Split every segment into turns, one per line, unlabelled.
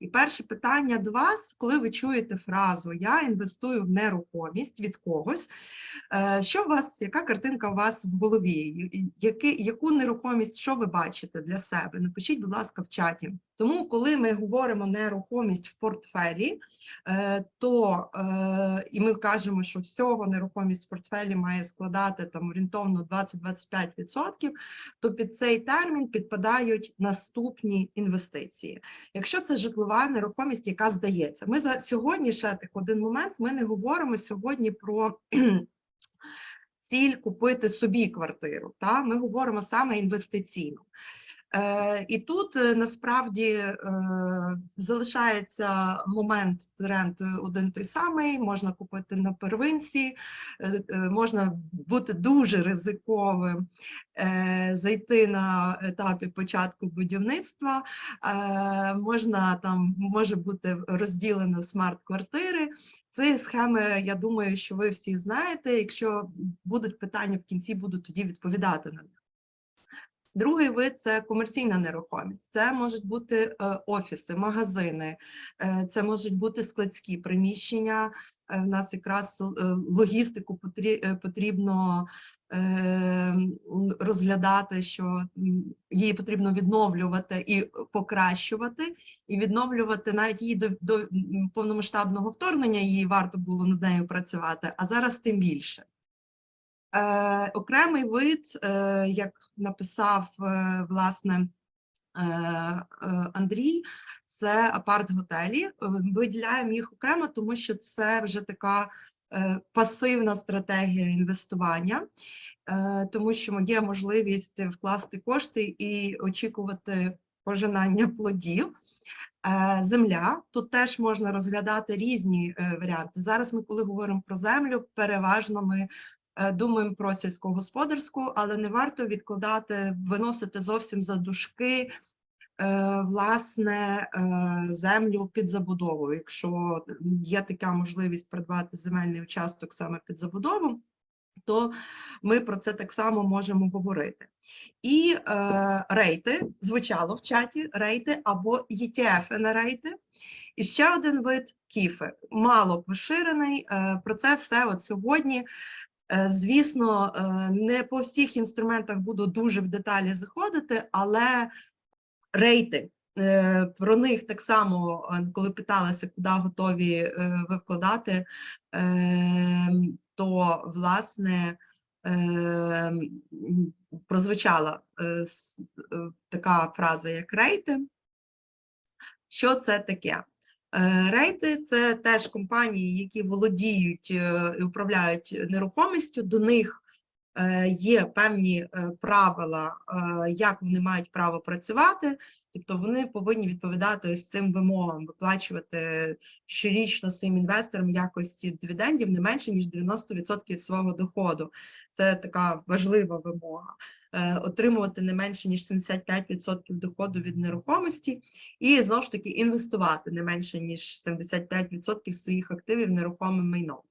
І перше питання до вас, коли ви чуєте фразу Я інвестую в нерухомість від когось, е, що у вас, яка картинка у вас в голові? І- Яки, яку нерухомість, що ви бачите для себе? Напишіть, будь ласка, в чаті. Тому, коли ми говоримо нерухомість в портфелі, е, то е, і ми кажемо, що всього нерухомість в портфелі має складати там орієнтовно 20-25%, то під цей термін підпадають наступні інвестиції. Якщо це житлова нерухомість, яка здається, ми за сьогодні ще так один момент. Ми не говоримо сьогодні про ціль купити собі квартиру. Та ми говоримо саме інвестиційно. Е, і тут е, насправді е, залишається момент тренд один той самий, можна купити на первинці, можна бути дуже ризиковим, зайти на етапі початку будівництва, можна там може бути розділено смарт-квартири. Ці схеми, я думаю, що ви всі знаєте. Якщо будуть питання в кінці, буду тоді відповідати на них. Другий вид це комерційна нерухомість. Це можуть бути е, офіси, магазини, е, це можуть бути складські приміщення. Е, В нас якраз логістику потрібно розглядати, що її потрібно відновлювати і покращувати, і відновлювати навіть її до, до повномасштабного вторгнення. Її варто було над нею працювати, а зараз тим більше. Е, окремий вид, е, як написав е, власне е, е, Андрій, це апарт-готелі. Виділяємо їх окремо, тому що це вже така е, пасивна стратегія інвестування, е, тому що є можливість вкласти кошти і очікувати пожинання плодів. Земля тут теж можна розглядати різні варіанти. Зараз ми, коли говоримо про землю, переважно ми думаємо про сільськогосподарську, але не варто відкладати, виносити зовсім за дужки е, власне е, землю під забудову. Якщо є така можливість придбати земельний участок саме під забудову, то ми про це так само можемо говорити. І е, рейти звучало в чаті рейти або ETF на рейти. І ще один вид кіфи, мало поширений. Е, про це все от сьогодні. Е, Звісно, е, не по всіх інструментах буду дуже в деталі заходити, але рейти. е, Про них так само, коли питалися, куди готові ви вкладати, е, то власне е, прозвучала така фраза, як рейти. Що це таке? Е, Рейти це теж компанії, які володіють е, і управляють нерухомістю. До них є певні е, правила, е, як вони мають право працювати. Тобто вони повинні відповідати ось цим вимогам, виплачувати щорічно своїм інвесторам якості дивідендів не менше ніж 90% від свого доходу. Це така важлива вимога. Е, Отримувати не менше ніж 75% доходу від нерухомості, і знову ж таки інвестувати не менше ніж 75% своїх активів в нерухоме майно. Е,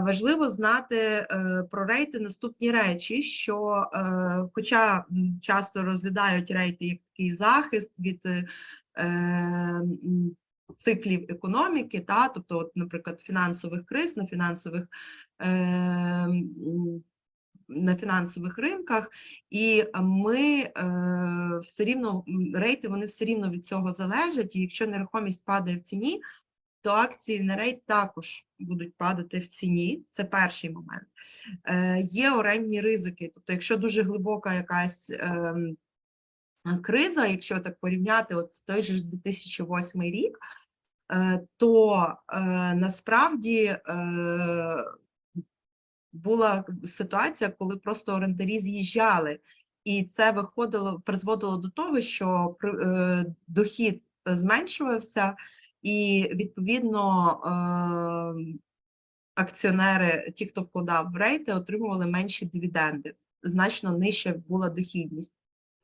Важливо знати е, про рейти наступні речі, що е, хоча часто розглядають рейти як такий захист від е, циклів економіки, та, тобто, от, наприклад, фінансових криз на фінансових е, на фінансових ринках, і ми е, все рівно рейти вони все рівно від цього залежать. І якщо нерухомість падає в ціні, то акції на рейт також будуть падати в ціні. Це перший момент. Е, є орендні ризики. Тобто, якщо дуже глибока якась ем, криза, якщо так порівняти, от той же ж 2008 рік, е, то е, насправді е, була ситуація, коли просто орендарі з'їжджали, і це виходило, призводило до того, що е, дохід е, зменшувався, і відповідно е, акціонери, ті, хто вкладав в рейти, отримували менші дивіденди, значно нижча була дохідність.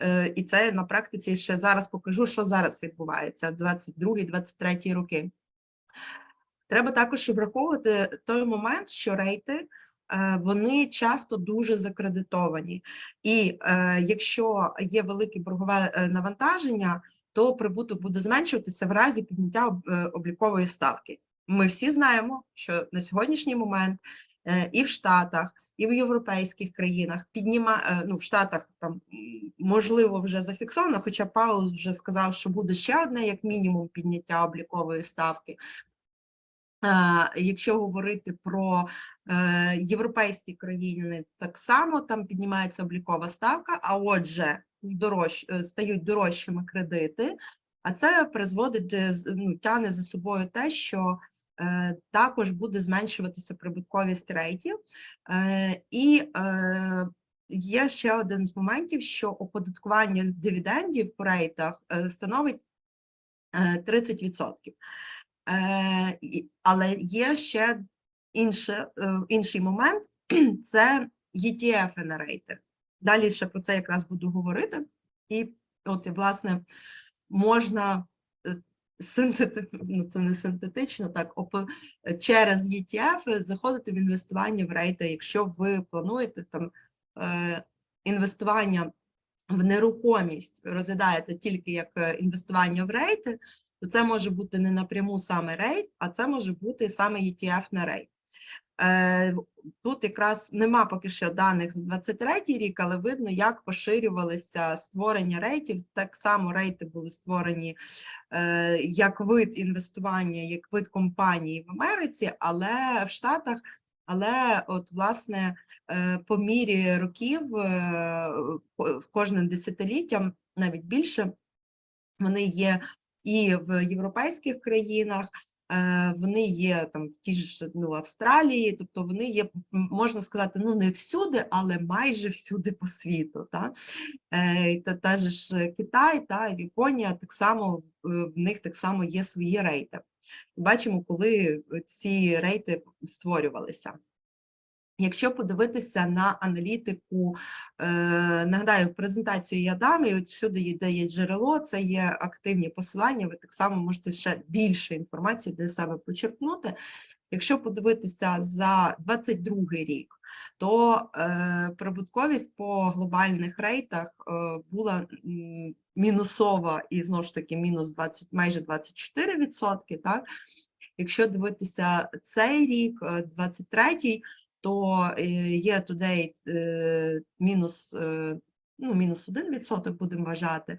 Е, І це на практиці ще зараз покажу, що зараз відбувається 22-23 роки. Треба також враховувати той момент, що рейти е, вони часто дуже закредитовані. І якщо є велике боргове навантаження, то прибуток буде зменшуватися в разі підняття е, облікової ставки. Ми всі знаємо, що на сьогоднішній момент е, і в Штатах, і в європейських країнах підніма, е, ну, в Штатах там можливо вже зафіксовано, хоча Паулус вже сказав, що буде ще одне, як мінімум, підняття облікової ставки. Якщо говорити про е, європейські країни, так само там піднімається облікова ставка, а отже, дорож, е, стають дорожчими кредити, а це призводить е, ну, тягне за собою те, що також буде зменшуватися прибутковість рейтів. І є ще один з моментів, що оподаткування дивідендів по рейтах становить е, 30%. Е, але є ще інше, е, інший момент це ETF на рейти. Далі ще про це якраз буду говорити. І от, власне, можна е, синтети... ну, це не синтетично, так, опо- через ETF заходити в інвестування в рейти, якщо ви плануєте там інвестування в нерухомість, розглядаєте тільки як інвестування в рейти, то це може бути не напряму саме рейд, а це може бути саме ETF на рейд. Е, Тут якраз нема поки що даних за 23-й рік, але видно, як поширювалися створення рейтів. Так само рейти були створені е, як вид інвестування, як вид компанії в Америці, але в Штатах. Але от власне е, по мірі років, е, з кожним десятиліттям, навіть більше, вони є і в європейських країнах, е, вони є там в тій ж ну, Австралії, тобто вони є, можна сказати, ну не всюди, але майже всюди по світу. Та? Е, Та, та ж Китай та Японія так само е, в них так само є свої рейти. Бачимо, коли ці рейти створювалися. Якщо подивитися на аналітику, е, нагадаю, презентацію я дам, і от всюди де є джерело, це є активні посилання, ви так само можете ще більше інформації для себе почерпнути. Якщо подивитися за 22 рік, то е, прибутковість по глобальних рейтах е, була мінусова і знову ж таки мінус 20, майже 24%. Так? Якщо дивитися цей рік, е, 23-й, то е, є today е, мінус, е, ну, мінус 1% будемо вважати,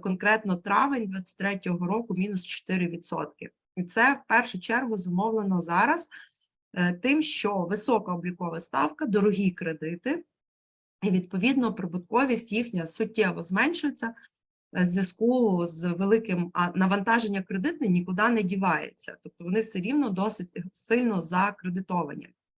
конкретно травень 23-го року мінус 4%. І це в першу чергу зумовлено зараз тим, що висока облікова ставка, дорогі кредити, і відповідно прибутковість їхня суттєво зменшується в зв'язку з великим а навантаження кредитне нікуди не дівається, тобто вони все рівно досить сильно закредитовані.